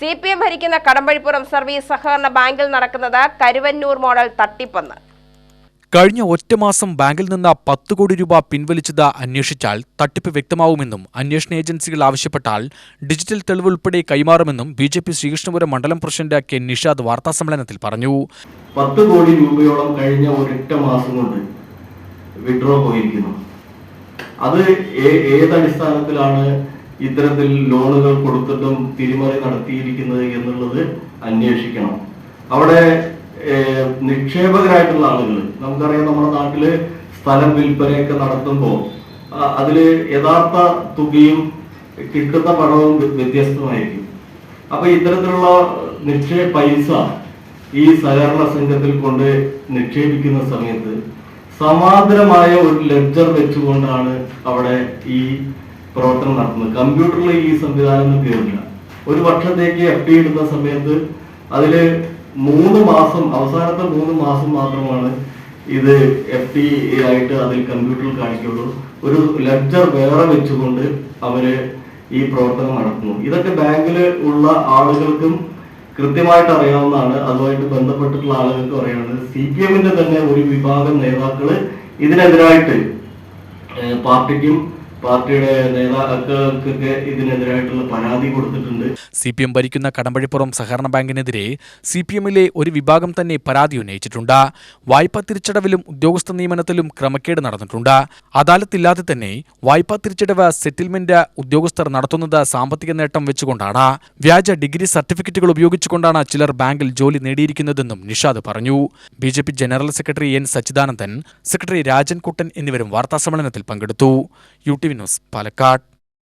C P M ഭരിക്കുന്ന Kadampazhipuram service സഹകരണ ബാങ്കിൽ നടക്കുന്നത് കരുവന്നൂർ മോഡൽ തട്ടിപ്പെന്ന്. കഴിഞ്ഞ ഒറ്റ മാസം ബാങ്കിൽ നിന്ന് പത്ത് കോടി രൂപ പിൻവലിച്ചത് അന്വേഷിച്ചാൽ തട്ടിപ്പ് വ്യക്തമാവുമെന്നും അന്വേഷണ ഏജൻസികൾ ആവശ്യപ്പെട്ടാൽ ഡിജിറ്റൽ തെളിവ് ഉൾപ്പെടെ കൈമാറുമെന്നും ബി ജെ പി ശ്രീകൃഷ്ണപുരം മണ്ഡലം പ്രസിഡന്റ് കെ നിഷാദ് വാർത്താസമ്മേളനത്തിൽ പറഞ്ഞു. പത്ത് കോടി രൂപയോളം കഴിഞ്ഞ ഒരൊറ്റ മാസം കൊണ്ട് വിഡ്രോ പോയിരിക്കുന്നു. അത് ഏതടിസ്ഥാനത്തിലാണ് ഇത്തരത്തിൽ ലോണുകൾ കൊടുത്തിട്ടും തിരിമറി നടത്തിയിരിക്കുന്നത് എന്നുള്ളത് അന്വേഷിക്കണം. അവിടെ നിക്ഷേപകരായിട്ടുള്ള ആളുകൾ നമുക്കറിയാം നമ്മുടെ നാട്ടിൽ സ്ഥലം വിൽപ്പനയൊക്കെ നടത്തുമ്പോൾ അതിൽ യഥാർത്ഥ തുകയും കിട്ടുന്ന പണവും വ്യ- വ്യത്യസ്തമായിരിക്കും. അപ്പൊ ഇത്തരത്തിലുള്ള നിക്ഷേപ പൈസ ഈ സഹകരണ സംഘത്തിൽ കൊണ്ട് നിക്ഷേപിക്കുന്ന സമയത്ത് സമാന്തരമായ ഒരു ലെഡ്ജർ വെച്ചുകൊണ്ടാണ് അവിടെ ഈ പ്രവർത്തനം നടത്തുന്നത്. കമ്പ്യൂട്ടറിൽ ഈ സംവിധാനം തീർന്നില്ല. ഒരു വർഷത്തേക്ക് എഫ് ഡി ഇടുന്ന സമയത്ത് അതിൽ മൂന്ന് മാസം അവസാനത്തെ മൂന്ന് മാസം മാത്രമാണ് ഇത് എഫ് ഡി ആയിട്ട് അതിൽ കമ്പ്യൂട്ടറിൽ കാണിക്കുള്ളൂ. ഒരു ലെറ്റർ വേറെ വെച്ചുകൊണ്ട് അവർ ഈ പ്രവർത്തനം നടത്തുന്നു. ഇതൊക്കെ ബാങ്കിൽ ഉള്ള ആളുകൾക്കും കൃത്യമായിട്ട് അറിയാവുന്നതാണ്. അതുമായിട്ട് ബന്ധപ്പെട്ടിട്ടുള്ള ആളുകൾക്ക് അറിയാവുന്നത്. സി പി എമ്മിന്റെ തന്നെ ഒരു വിഭാഗം നേതാക്കൾ ഇതിനെതിരായിട്ട് പാർട്ടിക്കും പാർട്ടിയുടെ നേതാക്കൾക്കൊക്കെ ഇതിനെതിരായിട്ടുള്ള പരാതി കൊടുത്തിട്ടുണ്ട്. സി പി എം ഭരിക്കുന്ന കടമ്പഴിപ്പുറം സഹകരണ ബാങ്കിനെതിരെ സി പി എമ്മിലെ ഒരു വിഭാഗം തന്നെ പരാതി ഉന്നയിച്ചിട്ടുണ്ട്. വായ്പാ തിരിച്ചടവിലും ഉദ്യോഗസ്ഥ നിയമനത്തിലും ക്രമക്കേട് നടന്നിട്ടുണ്ട്. അദാലത്തില്ലാതെ തന്നെ വായ്പാ തിരിച്ചടവ് സെറ്റിൽമെന്റ് ഉദ്യോഗസ്ഥർ നടത്തുന്നത് സാമ്പത്തിക നേട്ടം വെച്ചുകൊണ്ടാണ്. വ്യാജ ഡിഗ്രി സർട്ടിഫിക്കറ്റുകൾ ഉപയോഗിച്ചുകൊണ്ടാണ് ചിലർ ബാങ്കിൽ ജോലി നേടിയിരിക്കുന്നതെന്നും നിഷാദ് പറഞ്ഞു. B general secretary N Sachidanandan secretary Rajankuttan എന്നിവരും വാർത്താസമ്മേളനത്തിൽ പങ്കെടുത്തു. U T news Palakkad.